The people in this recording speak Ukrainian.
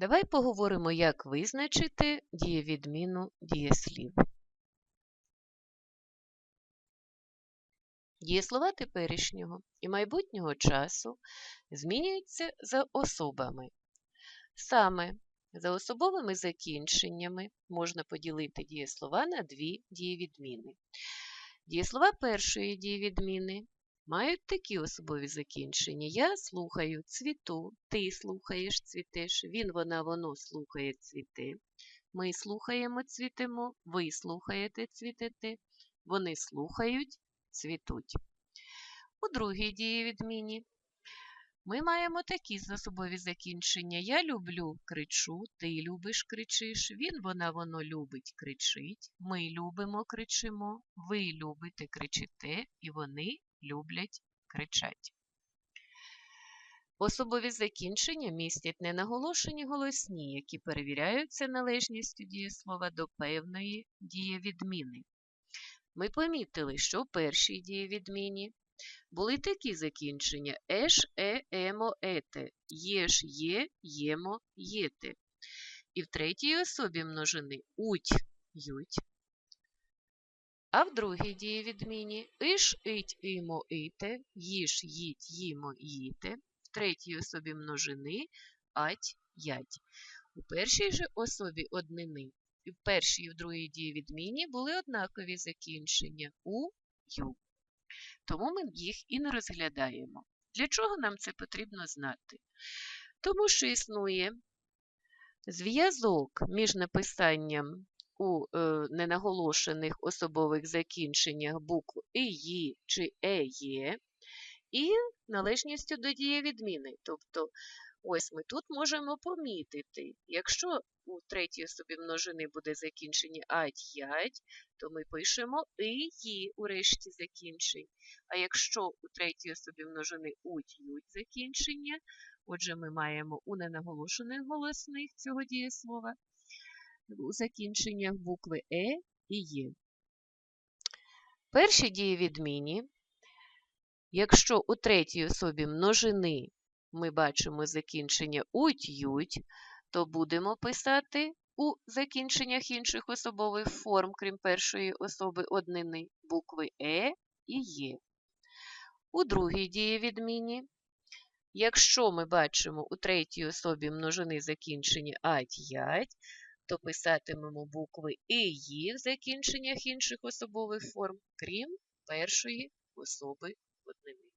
Давай поговоримо, як визначити дієвідміну дієслів. Дієслова теперішнього і майбутнього часу змінюються за особами. Саме за особовими закінченнями можна поділити дієслова на дві дієвідміни. Дієслова першої дієвідміни мають такі особові закінчення. Я слухаю, цвіту, ти слухаєш, цвітеш, він, вона, воно слухає, цвіте. Ми слухаємо, цвітемо, ви слухаєте, цвітете, вони слухають, цвітуть. У другій дієвідміні ми маємо такі засобові закінчення. Я люблю, кричу, ти любиш, кричиш, він, вона, воно любить, кричить, ми любимо, кричимо, ви любите, кричите, і вони люблять, кричать. Особові закінчення містять ненаголошені голосні, які перевіряються належністю дієслова до певної дієвідміни. Ми помітили, що в першій дієвідміні були такі закінчення еш, е, емо, ете, єш, є, ємо, єте. І в третій особі множини уть, ють. А в другій дієвідміні иш, ить, імо, ите, їж, їть, їмо, їте. В третій особі множини ать, ять. У першій же особі однини і в першій і в другій дієвідміні були однакові закінчення у, ю. Тому ми їх і не розглядаємо. Для чого нам це потрібно знати? Тому що існує зв'язок між написанням у е, ненаголошених особових закінченнях букв «і», чи «е», і належністю до дієвідміни. Тобто, ось ми тут можемо помітити, якщо у третій особі множини буде закінчення ать, ять, то ми пишемо «и», «ї» у решті закінчень. А якщо у третій особі множини уть, ють закінчення, отже, ми маємо у ненаголошених голосних цього дієслова у закінченнях букви Е і Є. Перші дієвідміні, якщо у третій особі множини ми бачимо закінчення уть, ють, то будемо писати у закінченнях інших особових форм, крім першої особи однини, букви Е і Є. У другій дієвідміні, якщо ми бачимо у третій особі множини закінчення ать, ять, то писатимемо букви І «ї» в закінченнях інших особових форм, крім першої особи однини.